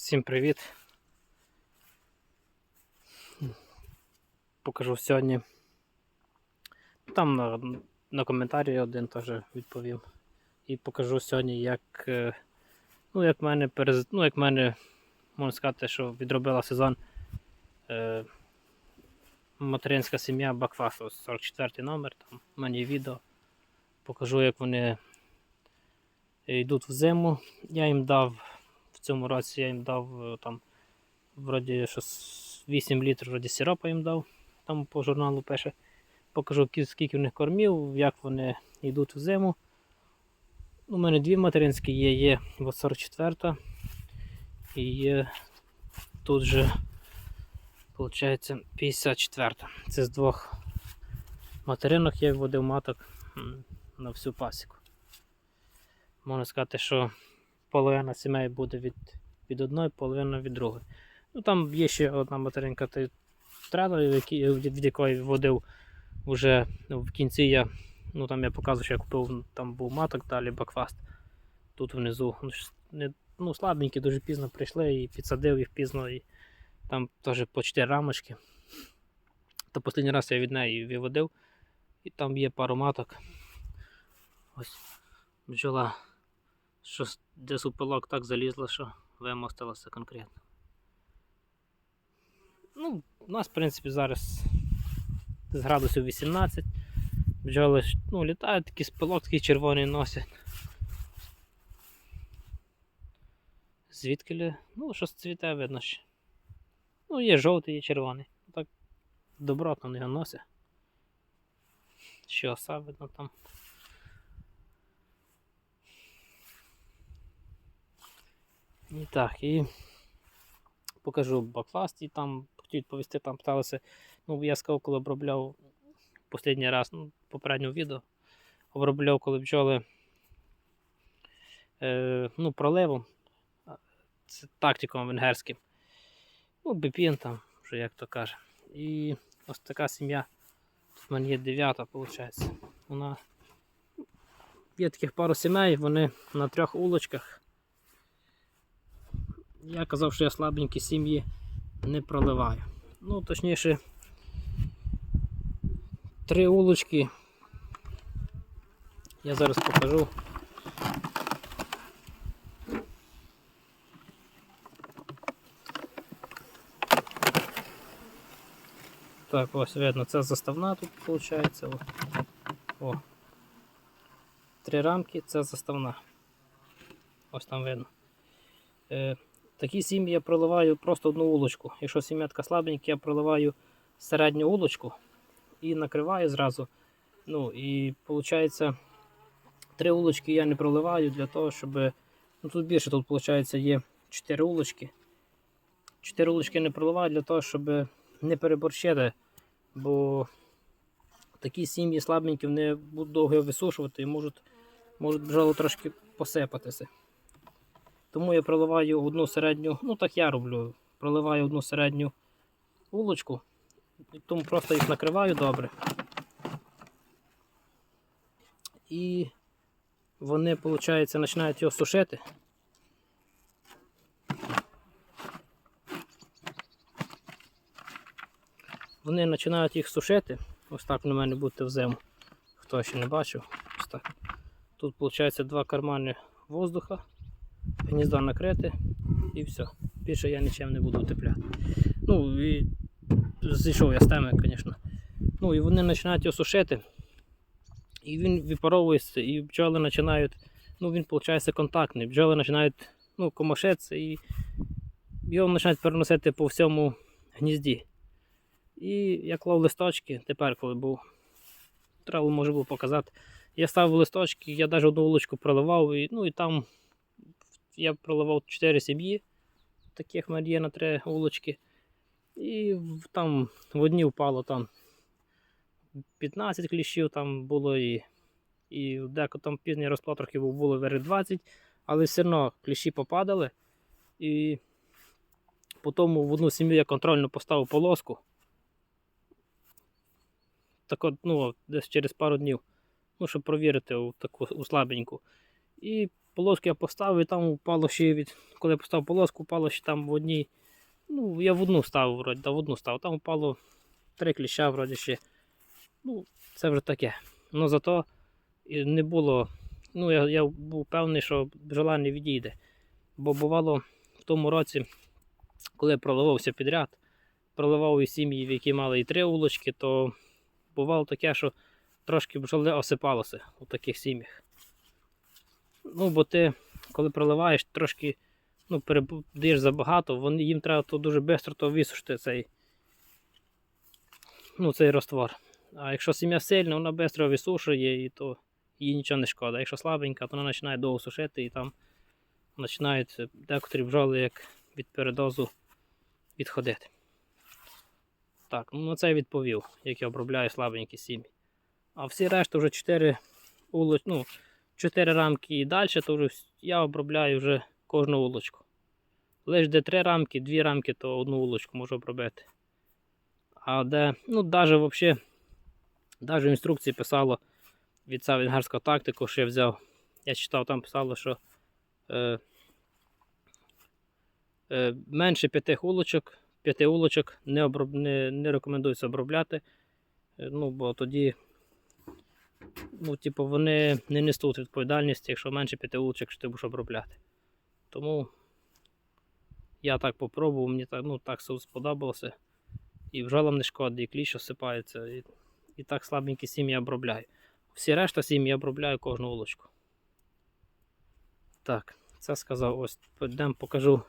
Всім привіт. Покажу сьогодні. Там на, на коментарі один теж відповім. І покажу сьогодні, як, е, ну, як мене перез... ну, як мене, можна сказати, що відробила сезон е, материнська сім'я Бакфасту, 44 номер, там в мене відео. Покажу, як вони йдуть в зиму. Я їм дав цьому році я їм дав е, там вроді щось 8 літрів вроді сиропа їм дав. Там по журналу пише. Покажу скільки в них кормів, як вони йдуть в зиму. У мене дві материнські є, є от 44 і є тут же виходить 54. Це з двох материнок я вводив маток на всю пасіку. Можна сказати, що половина сімей буде від, від одної, половина від другої. Ну там є ще одна материнка трела, від, якої вводив вже ну, в кінці я. Ну там я показую, що я купив, там був маток, далі бакфаст. Тут внизу. Ну, ну, слабенькі, дуже пізно прийшли і підсадив їх пізно. І там теж по 4 рамочки. То останній раз я від неї виводив. І там є пару маток. Ось бджола що с- десь у пилок так залізла, що вимостилося конкретно. Ну, у нас, в принципі, зараз з градусів 18. Бджоли ну, літають, такі спилок такий червоний носять. Звідки? лі- Ну, щось цвіте видно ще. Ну, є жовтий, є червоний. Так добротно його носять. Ще оса видно там. І так, і покажу бакфаст, і там хотів відповісти, там питалися. Ну, я сказав, коли обробляв останній раз, ну, попереднього відео, обробляв, коли бджоли е, ну, проливом. Це тактиком венгерським. Ну, біпін там, вже як то каже. І ось така сім'я. Тут в мене є дев'ята, виходить. Вона є таких пару сімей, вони на трьох улочках. Я казав, що я слабенькі сім'ї не проливаю. Ну, точніше, три улочки. Я зараз покажу. Так, ось видно, це заставна тут виходить. О. О. Три рамки, це заставна. Ось там видно. Е, Такі сім'ї я проливаю просто одну улочку. Якщо сім'ятка слабенька, я проливаю середню улочку і накриваю зразу. Ну і виходить, три улочки я не проливаю для того, щоб. Ну тут більше тут виходить є 4 улочки. 4 улочки не проливаю для того, щоб не переборщити. Бо такі сім'ї слабенькі вони будуть довго висушувати і можуть, можуть бджоли трошки посипатися. Тому я проливаю одну середню, ну так я роблю. Проливаю одну середню улочку, тому просто їх накриваю добре. І вони, виходить, починають його сушити. Вони починають їх сушити. Ось так на мене буде в зиму. Хто ще не бачив. Ось так. Тут виходить два кармани воздуха гніздо накрите і все. Більше я нічим не буду утепляти. Ну і зійшов я з теми, звісно. Ну і вони починають його сушити. І він випаровується, і бджоли починають, ну він виходить контактний. Бджоли починають ну, комошитися і його починають переносити по всьому гнізді. І я клав листочки, тепер коли був, треба може було показати. Я ставив листочки, я навіть одну вуличку проливав, і, ну і там я проливав 4 сім'ї, таких в мене є на 3 вулочки. І там в одні впало там 15 кліщів там було і, і деко там пізній розплод трохи було вери 20, але все одно кліщі попадали. І потім в одну сім'ю я контрольно поставив полоску. Так от, ну, десь через пару днів. Ну, щоб провірити у таку у слабеньку. І полоску я поставив, і там упало ще від. Коли я поставив полоску, упало ще там в одній. Ну, я в одну ставив, вроді, да, в одну ставив. Там упало три кліща, вроді ще. Ну, це вже таке. Ну зато не було. Ну, я, я був певний, що бджола не відійде. Бо бувало в тому році, коли проливався підряд, проливав і сім'ї, в які мали і три улочки, то бувало таке, що трошки бджоли осипалося у таких сім'ях. Ну, бо ти, коли проливаєш, трошки ну, перебуєш забагато, вони, їм треба то дуже швидко висушити цей, ну, цей раствор. А якщо сім'я сильна, вона швидко висушує, і то їй нічого не шкода. Якщо слабенька, то вона починає довго сушити і там починають декотрі бджоли як від передозу відходити. Так, ну це я відповів, як я обробляю слабенькі сім'ї. А всі решта вже 4 улоч, ну, 4 рамки і далі, то вже я обробляю вже кожну улочку. Лише де 3 рамки, 2 рамки, то одну улочку можу обробити. А де, ну, навіть взагалі, навіть в інструкції писало від венгерського тактику, що я взяв. Я читав, там писало, що е, е, менше 5 улочок, 5 улочок не, оброб, не, не рекомендується обробляти. Е, ну, бо тоді ну, типу, вони не несуть відповідальність, якщо менше 5 улочок, що ти будеш обробляти. Тому я так попробував, мені так, ну, так все сподобалося. І бджолам не шкода, і кліщ осипається. І, і так слабенькі сім'ї обробляю. Всі решта сім'ї обробляю кожну улочку. Так, це сказав. Ось підемо покажу.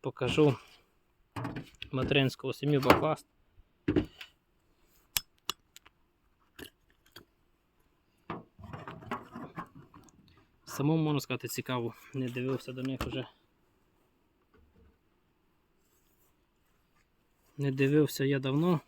Покажу материнську сім'ю Бакласт. Самому можна сказати цікаво, не дивився до них вже. Не дивився я давно.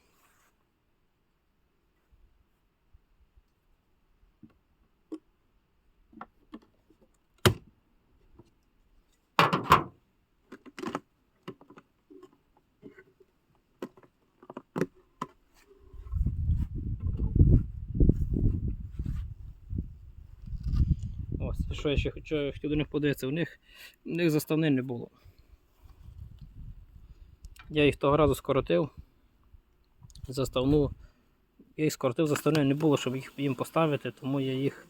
Ось, що я ще хочу, хотів до них подивитися, у них, у них заставни не було. Я їх того разу скоротив. Заставну. Я їх скоротив, заставни не було, щоб їх їм поставити, тому я їх.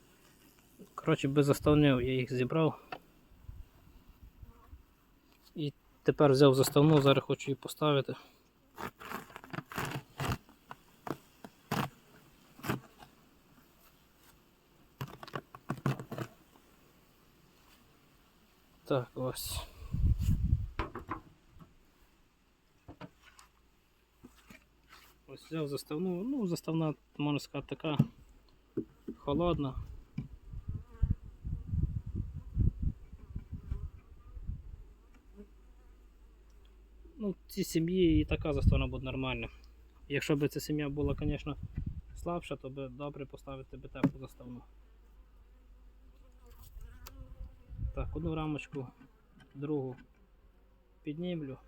Коротше, без заставнив я їх зібрав. І тепер взяв заставну, зараз хочу її поставити. Так, ось. Ось взяв заставну, ну, заставна, можна сказати, така холодна. Ну, цій сім'ї і така заставна буде нормальна. Якщо б ця сім'я була, звісно, слабша, то би добре поставити би теплу заставну. Так, одну рамочку, другу піднімлю.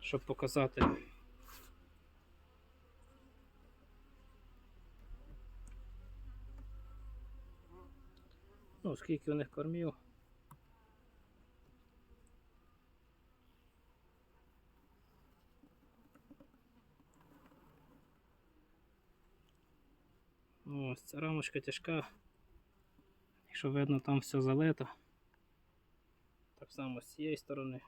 Щоб показати. Ну, скільки у них кормів. Ну, Ось ця рамочка тяжка. Якщо видно, там все залито. Так само з цієї сторони.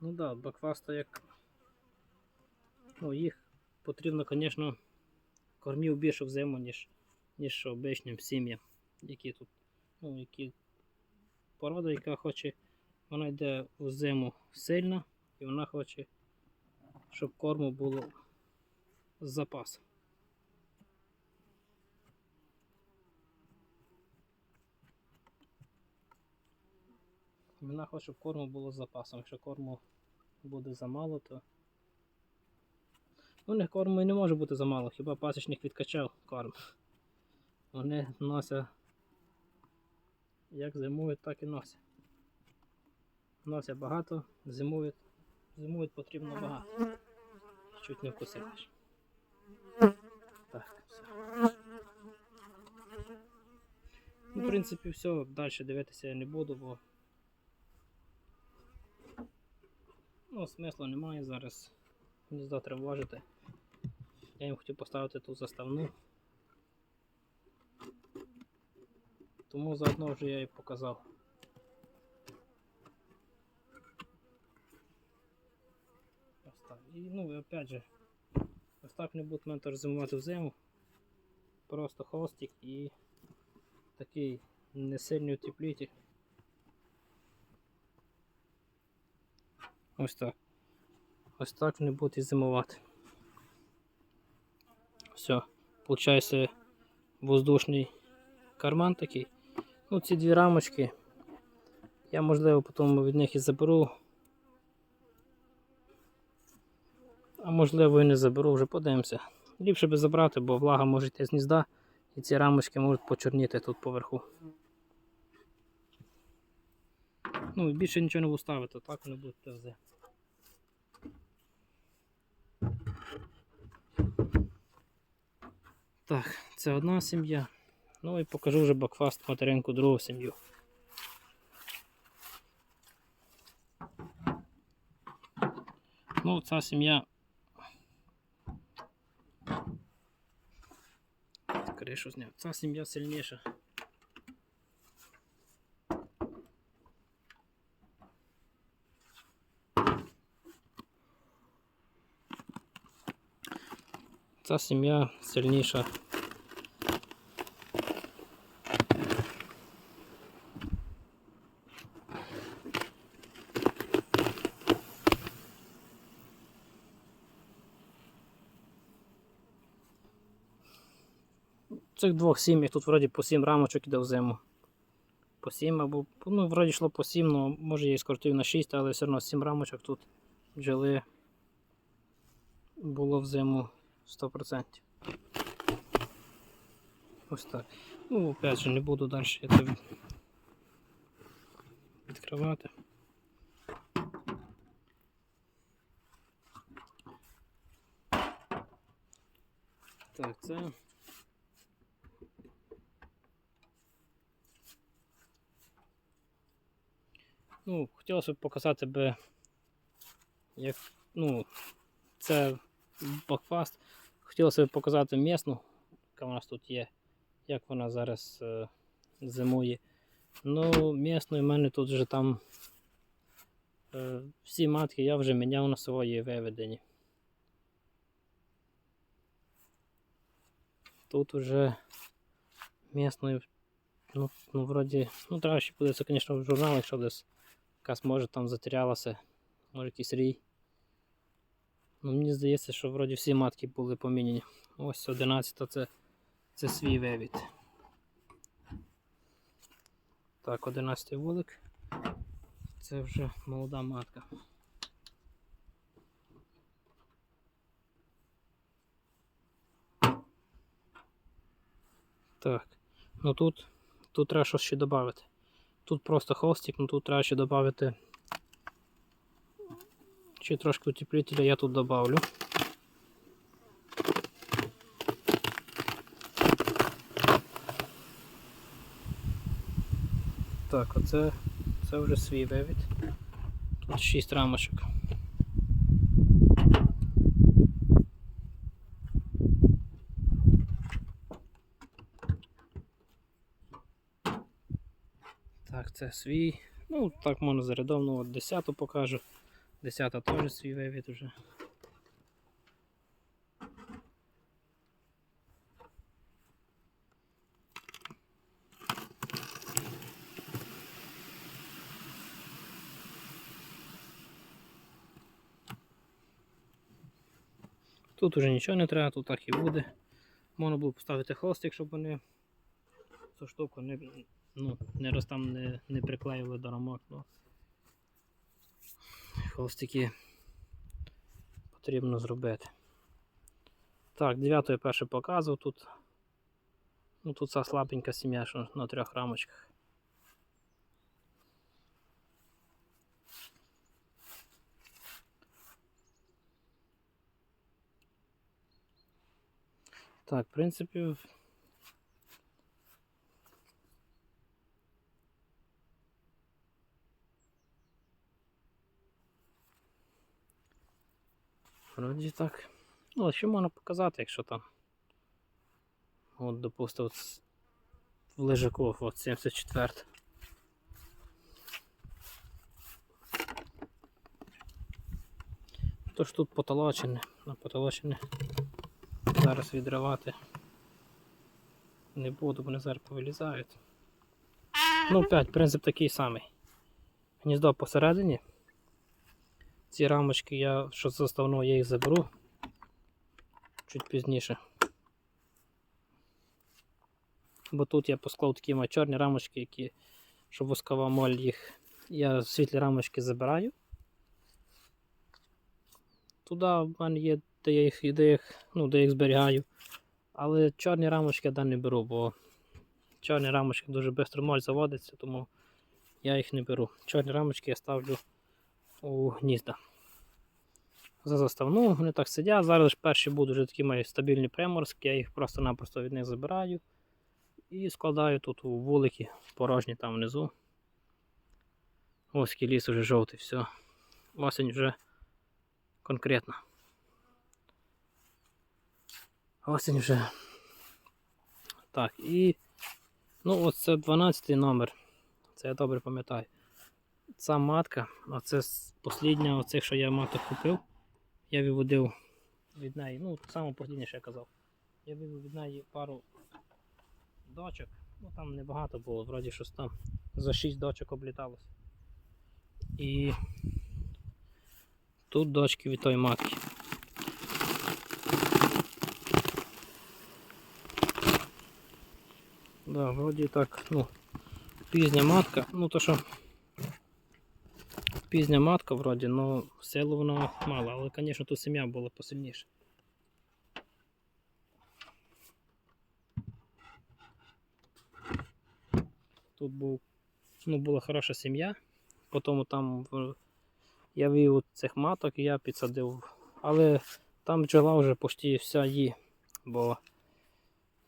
Ну да, бакфаста як. Ну, їх потрібно, звісно, кормів більше в зиму, ніж, ніж обичним сім'ям, які тут, ну, які порода, яка хоче, вона йде у зиму сильно і вона хоче, щоб корму було з запасом. Вона хоче, щоб корму було з запасом. Якщо корму буде замало, то. Ну, у них корму і не може бути замало, хіба пасічник відкачав корм. Вони носять як зимують, так і носять. Носять багато, зимують. Зимують потрібно багато. Чуть не вкусиш. Так, все. Ну, в принципі, все, далі дивитися я не буду, бо ну, смислу немає зараз. Гніздо тривожити. Я їм хотів поставити ту заставну. Тому заодно вже я і показав. Ось так. І ну і опять же, ось так не будуть мене теж зимувати в зиму. Просто холстик і такий не сильний утеплитель. Ось так. Ось так будуть і зимувати. Все, получається воздушний карман такий. Ну, ці дві рамочки. Я можливо потім від них і заберу. А можливо і не заберу, вже подивимося. Ліпше би забрати, бо влага може йти з гнізда і ці рамочки можуть почорніти тут поверху. Ну і більше нічого не буду ставити, так вони будуть ТВЗ. Так, це одна сім'я. Ну і покажу вже бакфаст материнку другу сім'ю. Ну, ця сім'я. Кришу зняв. Ця сім'я сильніша. Ця сім'я сильніша. Цих двох сім'ях тут вроді по 7 рамочок іде в зиму. По 7 або, ну, вроді йшло по 7, ну, може я і скоротив на 6, але все одно 7 рамочок тут бджоли було в зиму 100%. Ось так. Ну, опять же, не буду далі це відкривати. Так, це. Ну, хотілося б показати би, як, ну, це бакфаст. Хотілося б показати місну, яка у нас тут є, як вона зараз е, зимує. Ну, місну в мене тут вже там е, всі матки я вже міняв на свої виведені. Тут уже місної, ну, ну вроді, ну треба буде це, звісно, в журнал, якщо десь якась може там затерялася, може якийсь рій. Ну, мені здається, що вроді всі матки були поміняні. Ось 11 це, це свій вивід. Так, 11 вулик. Це вже молода матка. Так, ну тут, тут треба щось ще додати. Тут просто холстик, ну тут треба ще додати. Ще трошки утеплителя я тут добавлю. Так, оце це вже свій вивід. Тут 6 рамочок. Так, це свій. Ну, так можна зарядовно, от 10 покажу. 10 теж свій вивід вже. Тут уже нічого не треба, тут так і буде. Можна було поставити холстик, щоб вони цю штуку не, ну, не роз там не, не приклеїли до рамок. Ну. Холстики потрібно зробити. Так, 9 я перше показував тут. Ну тут ця слабенька сім'я, що на трьох рамочках. Так, в принципі. Вроді так. Ну, а що можна показати, якщо там. От, допустим, от в Лежаку, от 74. Тож тут потолочене, на потолочене зараз відривати не буду, вони зараз повилізають. Ну, 5, принцип такий самий. Гніздо посередині. Ці рамочки я, що заставно, я їх заберу чуть пізніше. Бо тут я посклав такі чорні рамочки, які, щоб воскова моль їх. Я світлі рамочки забираю. Туди в мене є, де я їх, де їх, ну, де їх зберігаю. Але чорні рамочки я не беру, бо чорні рамочки дуже швидко моль заводиться, тому я їх не беру. Чорні рамочки я ставлю у гнізда. За заставну вони так сидять. Зараз ж перші будуть вже такі мої стабільні приморські, я їх просто-напросто від них забираю і складаю тут у вулики порожні там внизу. Ось який ліс уже жовтий, все. Осінь вже конкретно. Осінь вже. Так, і ну ось це 12 номер. Це я добре пам'ятаю. Ця матка, а це з- послідня оцих, що я маток купив. Я виводив від неї, ну, саме послідніше я казав. Я вивів від неї пару дочок. Ну там небагато було, вроді щось там за 6 дочок обліталось. І тут дочки від тої матки. Да, вроді так, ну, пізня матка, ну то що пізня матка вроді, ну силу вона мала, але, звісно, тут сім'я була посильніша. Тут був, ну, була хороша сім'я, потім там я вивів цих маток і я підсадив. Але там бджола вже почти вся є, бо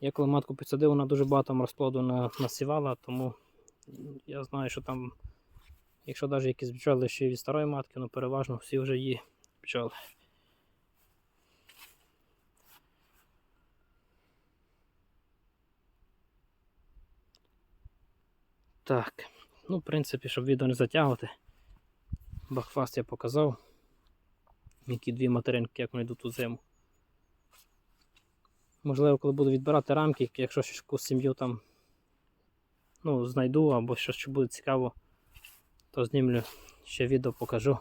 я коли матку підсадив, вона дуже багато розплоду насівала, тому я знаю, що там, якщо навіть якісь бджоли ще від старої матки, ну переважно всі вже є бджоли. Так, ну, в принципі, щоб відео не затягувати, бакфаст я показав. Які дві материнки, як вони йдуть у зиму. Можливо, коли буду відбирати рамки, якщо щось сім'ю там ну, знайду або щось що буде цікаво, то знімлю ще відео покажу.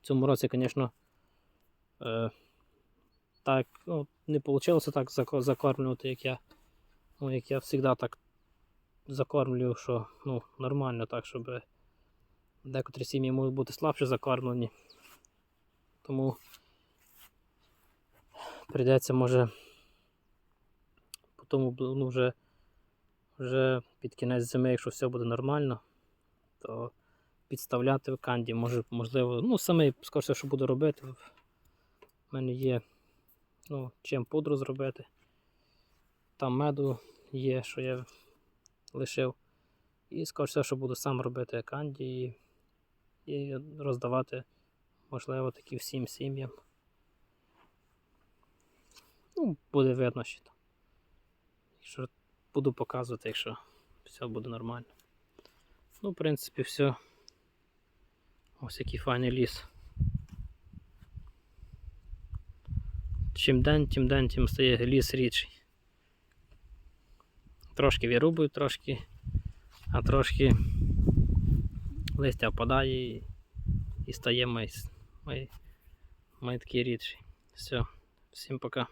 В цьому році, звісно, е, так, ну, не вийшло так зако- закормлювати, як я. Ну, як я завжди так закормлюю, що ну, нормально так, щоб декотрі сім'ї можуть бути слабше закормлені. Тому прийдеться, може, по тому ну, вже, вже під кінець зими, якщо все буде нормально, то підставляти в канді. Може, можливо, ну, саме скоріше, що буду робити. В мене є ну, чим пудру зробити. Там меду є, що я лишив. І скоріше, що буду сам робити канді і, і роздавати, можливо, такі всім сім'ям. Ну, буде видно ще там. Якщо буду показувати, якщо все буде нормально. Ну, в принципі, все. Ось який файний ліс. Чим день, тим день, тим стає ліс рідший. Трошки вирубують, трошки, а трошки листя впадає і, і стає май, май, май такий рідший. Все, всім пока.